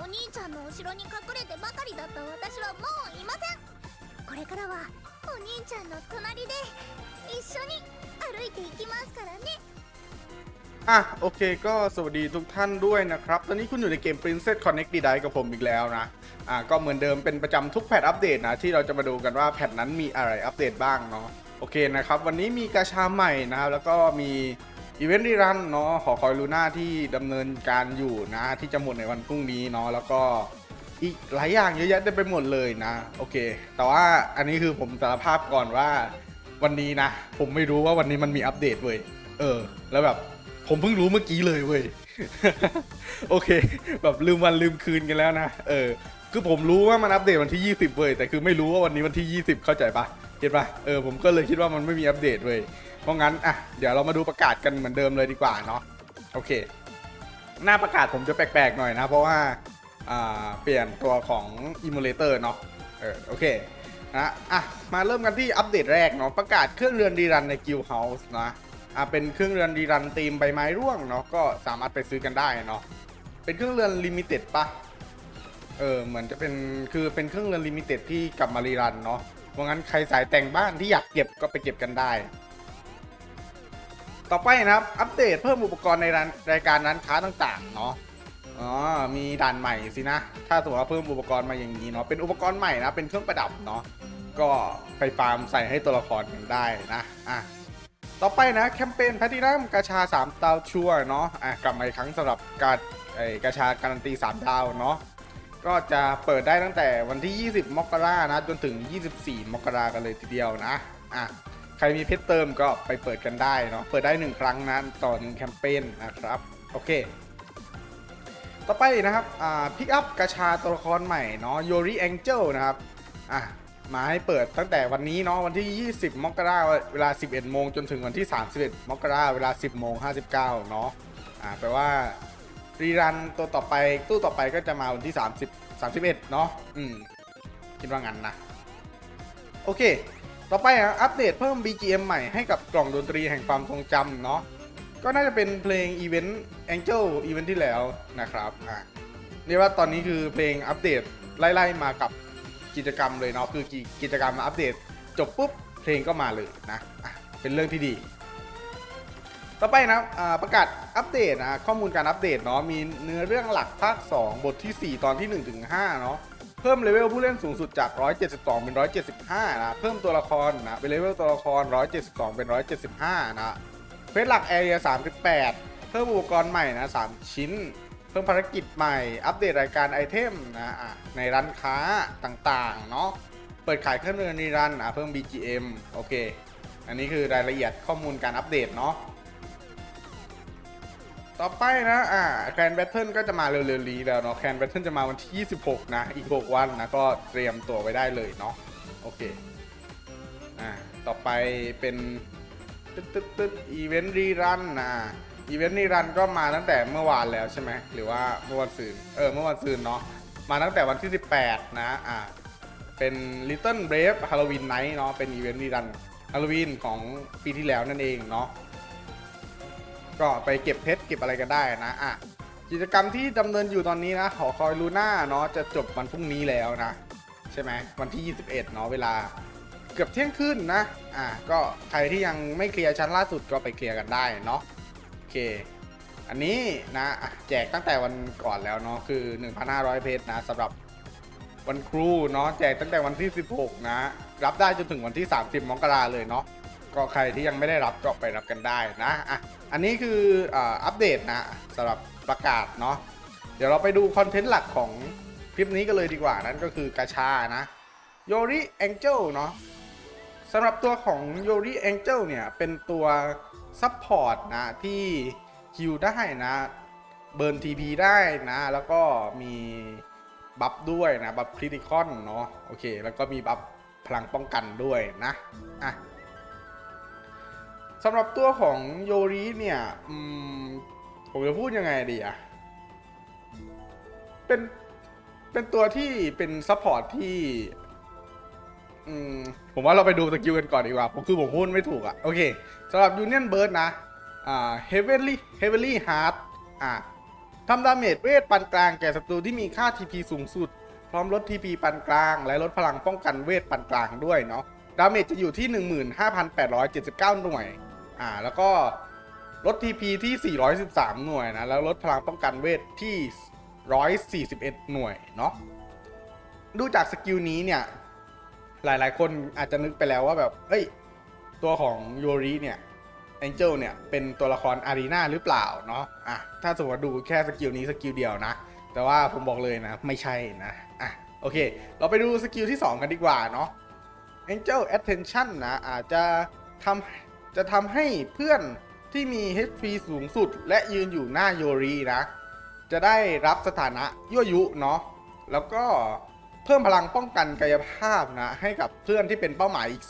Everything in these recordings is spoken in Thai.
つもお兄ちゃんの後ろに隠れてばかりだった私はもういませんこれからはお兄ちゃんの隣で一緒に歩いていきますからね อ่ะโอเคก็สวัสดีทุกท่านด้วยนะครับ ตอนนี้คุณอยู่ในเกม Princess Connect d i กับผมอีกแล้วนะ อ่ะก็เหมือนเดิมเป็นประจำทุกแพทอัปเดตนะ ที่เราจะมาดูกันว่าแพทนั้นมีอะไรอัปเดตบ้างเนาะโอเคนะครับ วันนี้มีกาชาใหม่นะครับ แล้วก็มี อีเวนต์รีรันเนาะขอคอยลูน่าที่ดำเนินการอยู่นะ ที่จะหมดในวันพรุ่งนี้เนาะแล้วก็อีกหลายอย่างเยอะแยะเต็มไปหมดเลยนะ โอเค แต่ว่าอันนี้คือผมสารภาพก่อนว่าวันนี้นะ ผมไม่รู้ว่าวันนี้มันมีอัปเดตเว้ยเออ แล้วแบบผมเพิ่งรู้เมื่อกี้เลยเว้ยโอเค แบบลืมวันลืมคืนกันแล้วนะเออคือผมรู้ว่ามันอัปเดตวันที่ 20เว้ยแต่คือไม่รู้ว่าวันนี้วันที่ 20 เข้าใจปะ เก็ตปะเออผมก็เลยคิดว่ามันไม่มีอัปเดตเว้ยเพราะงั้นอะเดี๋ยวเรามาดูประกาศกันเหมือนเดิมเลยดีกว่าเนาะโอเค หน้าประกาศผมจะแปลกๆหน่อยนะ เพราะว่าอ่าเปลี่ยนตัวของ Emulator เนาะเออโอเคนะอะมาเริ่มกันที่อัปเดตแรกเนาะประกาศเครื่องเรือนดีรันใน Guild House นะอะเป็นเครื่องเรือนดีรันธีมใบไม้ร่วงเนาะก็สามารถไปซื้อกันได้เนาะเป็นเครื่องเรือนลิมิเต็ดปะเออเหมือนจะเป็นคือเป็นเครื่องเรือนลิมิเต็ดที่กลับมารีรันเนาะ เพราะงั้นใครสายแต่งบ้านที่อยากเก็บก็ไปเก็บกันได้ ต่อไปนะครับ อัปเดตเพิ่มอุปกรณ์ในร้านรายการร้านค้าต่างๆ เนาะอ๋อมีด่านใหม่สินะ ถ้าสมมติว่าเพิ่มอุปกรณ์มาอย่างนี้เนาะ เป็นอุปกรณ์ใหม่นะ เป็นเครื่องประดับเนาะ ก็ไปฟาร์มใส่ให้ตัวละครกันได้นะ อะ ต่อไปนะแคมเปญแพทินัมกาชา 3 ดาวชัวเนาะ อะกลับมาอีกครั้งสำหรับการไอ้กาชาการันตี 3 ดาวเนาะ ก็จะเปิดได้ตั้งแต่วันที่ 20 มกรานะ จนถึง 24 มกรากันเลยทีเดียวนะ อะ ใครมีเพชรเติมก็ไปเปิดกันได้เนาะ เปิดได้ 1 ครั้งนะต่อหนึ่งแคมเปญนะครับ โอเค ต่อไปนะครับ อ่า พิกอัพกาชาตัวละครใหม่เนาะโยริแองเจลนะครับ อะ มาให้เปิดตั้งแต่วันนี้เนาะ วันที่ 20 มกราเวลา 11 โมง จนถึงวันที่ 31 มกราเวลา 10 โมง 59 เนาะ อ่า แปลว่า รีรันตัวต่อไปตู้ต่อไปก็จะมาวันที่ 30 31 เนาะอืม คิดว่างั้นนะ โอเค ต่อไปอะอัปเดตเพิ่ม BGM ใหม่ให้กับกล่องดนตรีแห่งความทรงจำเนาะก็น่าจะเป็นเพลงอีเวนต์ Angel อีเวนต์ที่แล้วนะครับอะเรียกว่าตอนนี้คือเพลงอัปเดตไล่ๆมากับกิจกรรมเลยเนาะคือกิกิจกรรมมาอัปเดต จบปุ๊บเพลงก็มาเลยนะอะเป็นเรื่องที่ดี ต่อไปนะอ่าประกาศอัปเดตนะข้อมูลการอัปเดตเนาะมีเนื้อเรื่องหลักภาค 2 บทที่ 4 ตอนที่ 1 ถึง 5 เนาะเพิ่มเลเวลผู้เล่นสูงสุดจาก 172 เป็น 175 นะ เพิ่มตัวละครนะเป็นเลเวลตัวละคร 172 เป็น 175 นะเฟสหลักแอเรีย38 เพิ่มอุปกรณ์ใหม่นะ 3 ชิ้น เพิ่มภารกิจใหม่ อัปเดตรายการไอเทมนะอะในร้านค้าต่างๆ เนาะเปิดขายเครื่องเรือนในรันอะเพิ่ม BGM โอเค อันนี้คือรายละเอียดข้อมูลการอัปเดตเนาะ ต่อไปนะ อ่าแคนแบทเทิลก็จะมาเร็วๆนี้แล้วเนาะแคนแบทเทิลจะมาวันที่ 26 นะ อีก 6 วันนะ ก็เตรียมตัวไว้ได้เลยเนาะ โอเค อ่า ต่อไปเป็นตึ๊ดตึ๊ดตึ๊ดอีเวนต์รีรันนะอีเวนต์รีรันก็มาตั้งแต่เมื่อวานแล้วใช่ไหม หรือว่าเมื่อวันซืนเออ เมื่อวันซืนเนาะ มาตั้งแต่วันที่ 18 นะ อ่า เป็น Little Brave Halloween Night เนาะ เป็นอีเวนต์รีรันฮาโลวีนของปีที่แล้วนั่นเองเนาะ ก็ไปเก็บเพชรเก็บอะไรกันได้นะอะกิจกรรมที่ดำเนินอยู่ตอนนี้นะ ขอคอยลูน่าเนาะจะจบวันพรุ่งนี้แล้วนะ ใช่ไหมวันที่ 21 เนาะเวลาเกือบเที่ยงคืนนะ อะก็ใครที่ยังไม่เคลียร์ชั้นล่าสุดก็ไปเคลียร์กันได้เนาะโอเค อันนี้นะอะแจกตั้งแต่วันก่อนแล้วเนาะคือ 1,500 เพชรนะสำหรับวันครูเนาะแจกตั้งแต่วันที่ 16 นะ รับได้จนถึงวันที่ 30 มกราเลยเนาะ ก็ใครที่ยังไม่ได้รับก็ไปรับกันได้นะอะอันนี้คืออัปเดตนะสำหรับประกาศเนาะเดี๋ยวเราไปดูคอนเทนต์หลักของคลิปนี้กันเลยดีกว่านั่นก็คือกาชานะโยริแองเจลเนาะสำหรับตัวของ Yori Angel เนี่ยเป็นตัวซัพพอร์ตนะที่ฮิวได้นะเบิร์น TP ได้นะ แล้วก็มีบัฟด้วยนะบัฟคริติคอนเนาะโอเค แล้วก็มีบัฟพลังป้องกันด้วยนะอะ สำหรับตัวของโยริเนี่ยผมจะพูดยังไงดีอะเป็น เป็นตัวที่เป็นซัพพอร์ตที่ผมว่าเราไปดูสกิลกันก่อนดีกว่าผมคือผมพูดไม่ถูกอะโอเคสำหรับ Union Bird นะอ่า Heavenly Heavenly Heart อ่าททำดาเมจเวทปานกลางแก่ศัตรูที่มีค่า TP สูงสุด พร้อมลด TP ปานกลาง และลดพลังป้องกันเวทปานกลางด้วยเนาะดาเมจจะอยู่ที่ 15,879 หน่วย อ่า แล้วก็ลด TP ที่ 413 หน่วยนะ แล้วลดพลังป้องกันเวทที่ 141 หน่วยเนาะ ดูจากสกิลนี้เนี่ย หลายๆ คนอาจจะนึกไปแล้วว่าแบบ เอ้ย ตัวของโยริเนี่ยแองเจลเนี่ยเป็นตัวละครอารีนาหรือเปล่าเนาะ อะ ถ้าสมมติว่าดูแค่สกิลนี้สกิลเดียวนะ แต่ว่าผมบอกเลยนะ ไม่ใช่นะ อะ โอเค เราไปดูสกิลที่ 2 กันดีกว่าเนาะ Angel Attention นะ อาจจะทำ จะทำให้เพื่อนที่มี HP สูงสุด และยืนอยู่หน้าโยรินะ จะได้รับสถานะยั่วยุเนาะแล้วก็เพิ่มพลังป้องกันกายภาพนะ ให้กับเพื่อนที่เป็นเป้าหมายอีก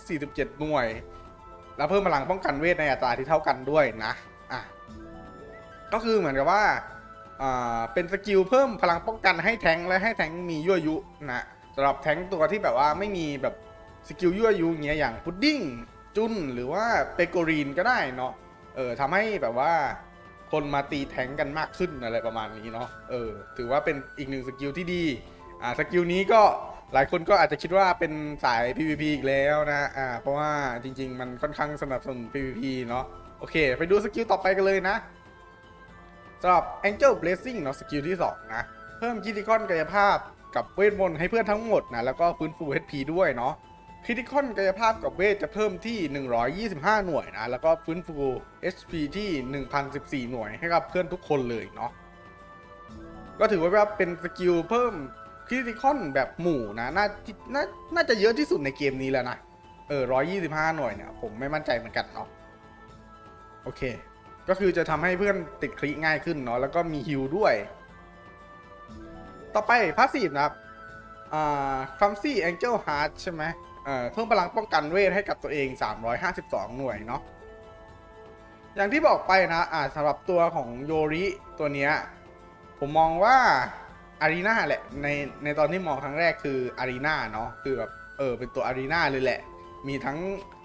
247 หน่วย แล้วเพิ่มพลังป้องกันเวทในอัตราที่เท่ากันด้วยนะอะก็คือเหมือนกับว่าเป็นสกิลเพิ่มพลังป้องกันให้แทงและให้แทงมียั่วยุนะสำหรับแทงตัวที่แบบว่าไม่มีแบบสกิลยั่วยุเงี้ยอย่างพุดดิ้ง จุนหรือว่าเปโกรีนก็ได้เนาะเออทำให้แบบว่าคนมาตีแทงกันมากขึ้นอะไรประมาณนี้เนาะเออถือว่าเป็นอีกหนึ่งสกิลที่ดีอ่าสกิลนี้ก็หลายคนก็อาจจะคิดว่าเป็นสาย PVP อีกแล้วนะอ่าเพราะว่าจริง ๆ มันค่อนข้างสนับสนุน PVP เนาะโอเค ไปดูสกิลต่อไปกันเลยนะสำหรับ Angel Blessing เนาะสกิลที่ 2 นะ เพิ่มคิติคอนกายภาพกับเวทมนต์ให้เพื่อนทั้งหมดนะ แล้วก็ฟื้นฟู HP ด้วยเนาะ คริติคอนกายภาพกับเวทจะเพิ่มที่ 125 หน่วยนะ แล้วก็ฟื้นฟู HP ที่ 1,014 หน่วยให้กับเพื่อนทุกคนเลยเนาะ ก็ถือว่าเป็นสกิลเพิ่มคริติคอนแบบหมู่นะน่าน่าน่าจะเยอะที่สุดในเกมนี้แล้วนะ เออ 125 หน่วยเนี่ย ผมไม่มั่นใจเหมือนกันเนาะ โอเค ก็คือจะทำให้เพื่อนติดคลิง่ายขึ้นเนาะ แล้วก็มีฮิลด้วย ต่อไปพาสซีฟนะครับ อ่าคัมซี่แองเจิลฮาร์ดใช่ไหม เพิ่มพลังป้องกันเวทให้กับตัวเอง 352 หน่วยเนาะอย่างที่บอกไปนะอ่าสำหรับตัวของโยริตัวเนี้ยผมมองว่าอารีนาแหละในในตอนที่มองครั้งแรกคืออารีนาเนาะคือแบบเออเป็นตัวอารีนาเลยแหละ มีทั้ง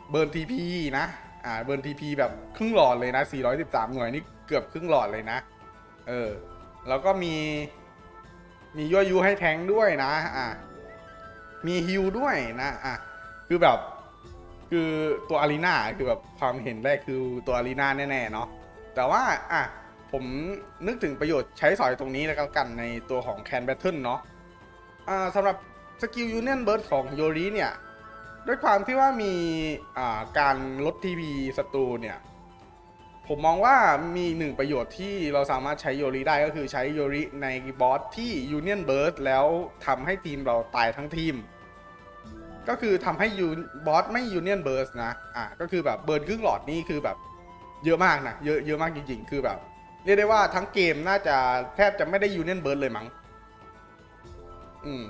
เบิร์นทีพีนะอ่าเบิร์นทีพีแบบครึ่งหลอดเลยนะ 413 หน่วยนี่เกือบครึ่งหลอดเลยนะ เออ แล้วก็มี มียั่วยุให้แทงด้วยนะ อ่ามีฮิลด้วยนะ อะ คือแบบ คือตัวอารีนาคือแบบความเห็นแรกคือตัวอารีนาแน่ๆเนาะแต่ว่าอะผมนึกถึงประโยชน์ใช้สอยตรงนี้แล้วกันในตัวของแคนแบทเทิลเนาะอ่าสำหรับสกิลยูเนียนเบิร์ดของโยริเนี่ย ด้วยความที่ว่ามีอ่าการลดทีพีศัตรูเนี่ย ผมมองว่ามีหนึ่งประโยชน์ที่เราสามารถใช้โยริได้ก็คือใช้โยริในบอสที่ยูเนียนเบิร์ดแล้วทำให้ทีมเราตายทั้งทีม ก็คือทำให้ยูบอสไม่ยูเนียนเบิร์สนะอะก็คือแบบเบิร์นครึ่งหลอดนี่คือแบบเยอะมากนะเยอะเยอะมากจริง ๆ คือแบบเรียกได้ว่าทั้งเกมน่าจะแทบจะไม่ได้ยูเนียนเบิร์ดเลยมั้งอืม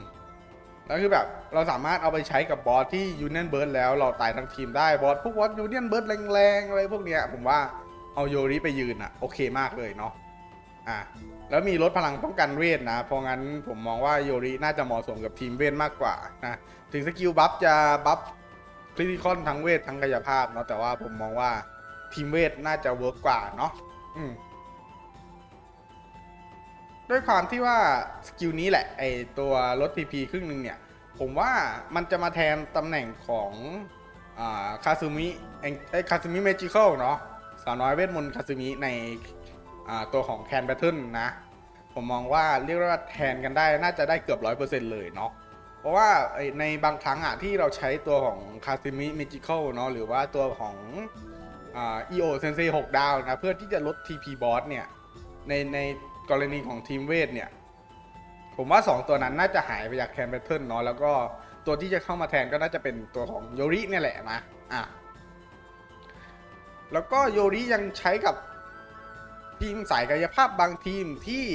แล้วคือแบบเราสามารถเอาไปใช้กับบอสที่ยูเนียนเบิร์ดแล้วเราตายทั้งทีมได้บอสพวกบอสยูเนียนเบิร์ดแรงๆอะไรพวกเนี้ยผมว่าเอาโยริไปยืนอะโอเคมากเลยเนาะอะแล้วมีลดพลังป้องกันเวทนะ เพราะงั้นผมมองว่าโยริน่าจะเหมาะสมกับทีมเวทมากกว่านะ ถึงสกิลบัฟจะบัฟคริติคอนทั้งเวททั้งกายภาพเนาะแต่ว่าผมมองว่าทีมเวทน่าจะเวิร์กกว่าเนาะอืมด้วยความที่ว่าสกิลนี้แหละไอตัวลด PP ครึ่งหนึ่งเนี่ย ผมว่ามันจะมาแทนตำแหน่งของคาซูมิไอคาซูมิเมจิคอลเนาะสาวน้อยเวทมนต์คาซูมิในตัวของแคนแบทเทิลนะ ผมมองว่าเรียกว่าแทนกันได้น่าจะได้เกือบร้อยเปอร์เซ็นต์เลยเนาะ เพราะว่าในบางครั้งอะที่เราใช้ตัวของคาซูมิเมจิคอลเนาะหรือว่าตัวของอ่า EO Sensei 6ดาวนะเพื่อที่จะลด TP Boss เนี่ยในในกรณีของทีมเวทเนี่ย ผมว่า 2 ตัวนั้นน่าจะหายไปจากแคนแบทเทิลเนาะแล้วก็ตัวที่จะเข้ามาแทนก็น่าจะเป็นตัวของโยริเนี่ยแหละนะอะแล้วก็โยริยังใช้กับทีมสายกายภาพบางทีมที่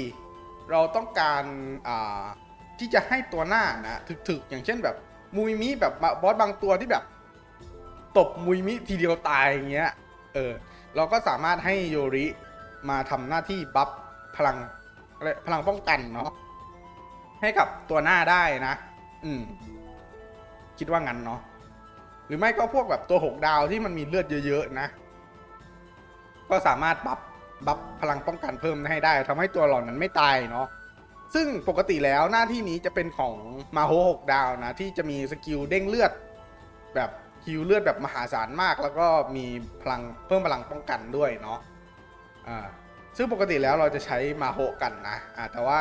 เราต้องการอ่า ที่จะให้ตัวหน้านะถึกๆ อย่างเช่นแบบมุยมิแบบบอสบางตัวที่แบบ ตบมุยมิทีเดียวตายอย่างเงี้ยเออเราก็สามารถให้โยริมาทำหน้าที่บัฟพลังอะไรพลังป้องกันเนาะให้กับตัวหน้าได้นะ อืม คิดว่างั้นเนาะหรือไม่ก็พวกแบบตัวหกดาวที่มันมีเลือดเยอะๆนะ ก็สามารถบัฟบัฟพลังป้องกันเพิ่มให้ได้ทำให้ตัวหล่อนนั้นไม่ตายเนาะ ซึ่งปกติแล้วหน้าที่นี้จะเป็นของมาโฮหกดาวนะ ที่จะมีสกิลเด้งเลือด แบบฮิวเลือดแบบมหาศาลมาก แล้วก็มีพลังเพิ่มพลังป้องกันด้วยเนาะอ่าซึ่งปกติแล้วเราจะใช้มาโฮกันนะอ่าแต่ว่า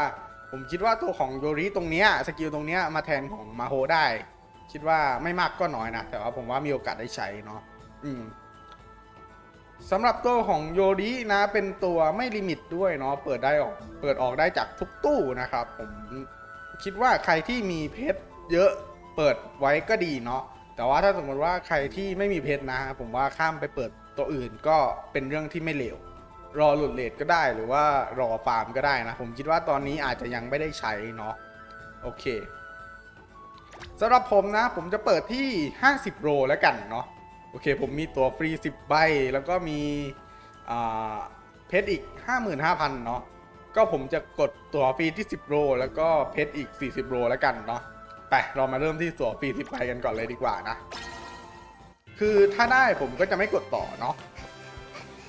ผมคิดว่าตัวของโยริตรงเนี้ยสกิลตรงเนี้ยมาแทนของมาโฮได้ คิดว่าไม่มากก็น้อยนะ แต่ว่าผมว่ามีโอกาสได้ใช้เนาะอืม สำหรับตัวของโยรินะเป็นตัวไม่ลิมิตด้วยเนาะเปิดได้ออกเปิดออกได้จากทุกตู้นะครับผมคิดว่าใครที่มีเพชรเยอะเปิดไว้ก็ดีเนาะแต่ว่าถ้าสมมติว่าใครที่ไม่มีเพชรนะ ผมว่าข้ามไปเปิดตัวอื่นก็เป็นเรื่องที่ไม่เลวรอหลุดเลทก็ได้หรือว่ารอฟาร์มก็ได้นะ ผมคิดว่าตอนนี้อาจจะยังไม่ได้ใช้เนาะโอเคสำหรับผมนะ ผมจะเปิดที่ 50 โรแล้วกันเนาะ โอเคผมมีตั๋วฟรี 10 ใบ แล้วก็มีเพชรอีก 55,000 เนาะก็ผมจะกดตั๋วฟรีที่ 10 โลแล้วก็เพชรอีก 40 โลแล้วกันเนาะไปเรามาเริ่มที่ตั๋วฟรี 10 ใบกันก่อนเลยดีกว่านะ คือถ้าได้ผมก็จะไม่กดต่อเนาะ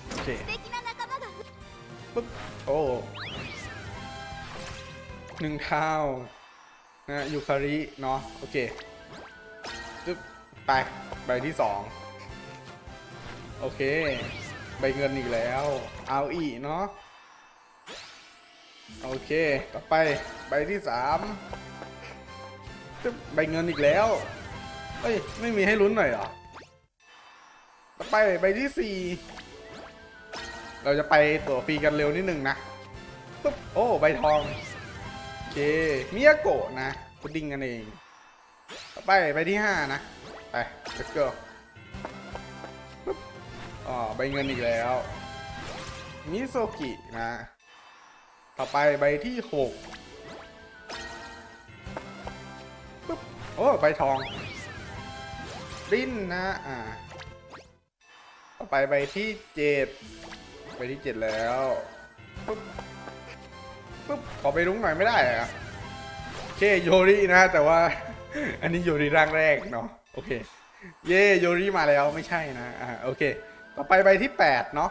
โอเคปุ๊บโอ้หนึ่งเท้านะยูคาริเนาะโอเคจึ๊บไปใบที่สอง โอเค ใบเงินอีกแล้ว เอาอีเนาะ โอเค ต่อไปใบที่สามจะใบเงินอีกแล้วเฮ้ย ไม่มีให้ลุ้นหน่อยเหรอ ต่อไปใบที่สี่เราจะไปตัวฟรีกันเร็วนิดนึงนะปุ๊บโอ้ ใบทอง โอเค มิยาโกะนะพุดดิ้งกันเอง ต่อไปใบที่ห้านะ ไป let's go อ๋อใบเงินอีกแล้ว มิโซกินะ ต่อไปใบที่หกปุ๊บโอ้ใบทองรินนะ อ่า ต่อไปใบที่เจ็ดไปที่เจ็ดแล้วปุ๊บปุ๊บขอไปรุ้งหน่อยไม่ได้อะโอเคโยรินะ แต่ว่า อันนี้โยริร่างแรกเนาะโอเค เย่โยริมาแล้วไม่ใช่นะอ่าโอเค ต่อไปใบที่แปดเนาะ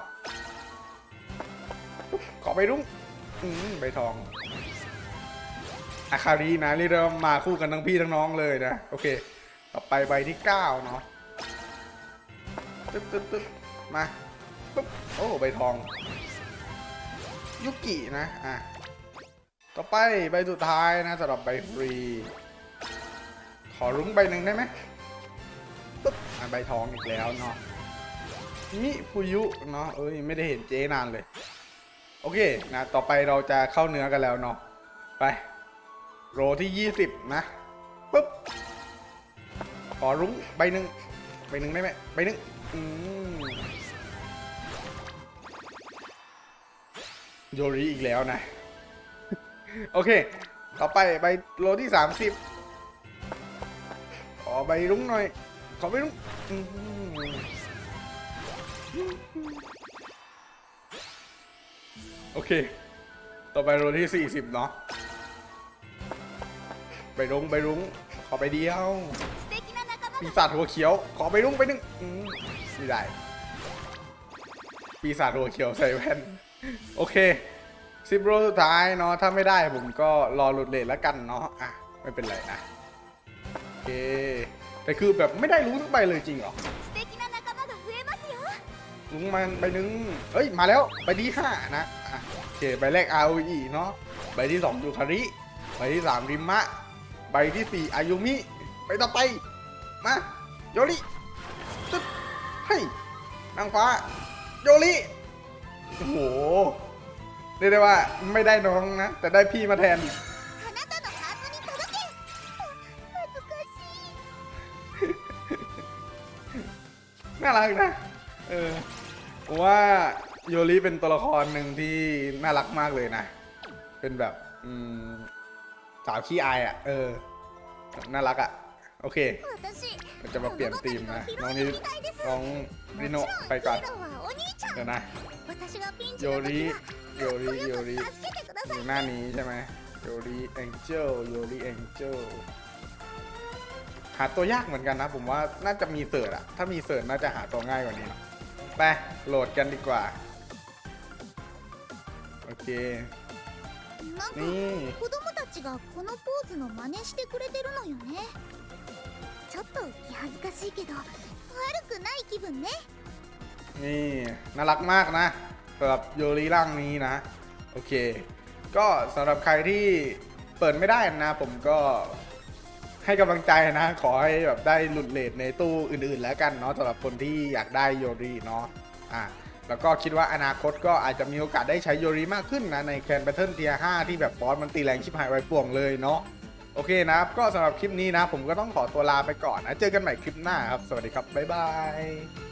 ขอไปรุ้งอืมใบทอง อาคารีนะเรียกได้ว่ามาคู่กันทั้งพี่ทั้งน้องเลยนะ โอเค ต่อไปใบที่เก้าเนาะตึ๊บตึ๊บตึ๊บมาปุ๊บโอ้ใบทอง ยุกินะ อะ ต่อไปใบสุดท้ายนะสำหรับใบฟรี ขอรุ้งใบหนึ่งได้ไหมปุ๊บอะใบทองอีกแล้วเนาะ มิฟุยุเนาะเอ้ยไม่ได้เห็นเจ๊นานเลย โอเคนะต่อไปเราจะเข้าเนื้อกันแล้วเนาะไป โรที่ 20 นะปุ๊บขอรุ้งใบหนึ่งใบหนึ่งได้ไหมใบหนึ่งอืมโยริอีกแล้วนะ โอเค ต่อไปใบโลที่สามสิบขอใบรุ้งหน่อย ขอใบรุ้งอื้อหือ โอเค ต่อไปโรที่ 40 เนาะ ไปรุ้งไปรุ้ง ขอไปเดียว ปีศาจหัวเขียว ขอไปรุ้งไปหนึ่งไม่ได้ ปีศาจหัวเขียวใส่แว่น โอเคสิบโรสุดท้ายเนาะ ถ้าไม่ได้ผมก็รอหลุดเลทแล้วกันเนาะ อะ ไม่เป็นไรนะ โอเค แต่คือแบบไม่ได้รู้สักใบเลยจริงหรอ ลุงมันใบหนึ่งเฮ้ย มาแล้ว ใบที่ห้านะอะโอเค ใบแรกอ ROE เนาะ ใบที่สองยูคาริ ใบที่สามริมะ ใบที่สี่อายุมิ ใบต่อไป มา โยริจุดให้นางฟ้า โยริ โอ้โห เรียกได้ว่าไม่ได้น้องนะ แต่ได้พี่มาแทน น่ารักนะ เออ ว่าโยริเป็นตัวละครหนึ่งที่น่ารักมากเลยนะ เป็นแบบอืมสาวขี้อายอะ เออ น่ารักอะ โอเคเราจะมาเปลี่ยนธีมนะ น้องนี้น้องริโนไปก่อน เดี๋ยวนะ โยริ โยริ โยริอยู่หน้านี้ใช่ไหมโยริแองเจิลโยริแองเจิลหาตัวยากเหมือนกันนะ ผมว่าน่าจะมีเสิร์ตอะถ้ามีเสิร์ตน่าจะหาตัวง่ายกว่านี้ ไปโหลดกันดีกว่า โอเค なんか นี่ 子供たちがこのポーズの真似してくれてるのよねちょっと気恥ずかしいけど悪くない気分ね นี่น่ารักมากนะสำหรับโยริร่างนี้นะ โอเค ก็สำหรับใครที่เปิดไม่ได้นะ ผมก็ ให้กำลังใจนะ ขอให้แบบได้หลุดเลทในตู้อื่นๆ แล้วกันเนาะสำหรับคนที่อยากได้โยรีเนาะอะแล้วก็คิดว่าอนาคตก็อาจจะมีโอกาสได้ใช้โยรีมากขึ้นนะ ในแคนแพทเทิร์นเทียห้าที่แบบฟอสมันตีแรงชิบหายไวป่วงเลยเนาะโอเคนะครับ ก็สำหรับคลิปนี้นะ ผมก็ต้องขอตัวลาไปก่อนนะ เจอกันใหม่คลิปหน้าครับ สวัสดีครับ บ๊ายบาย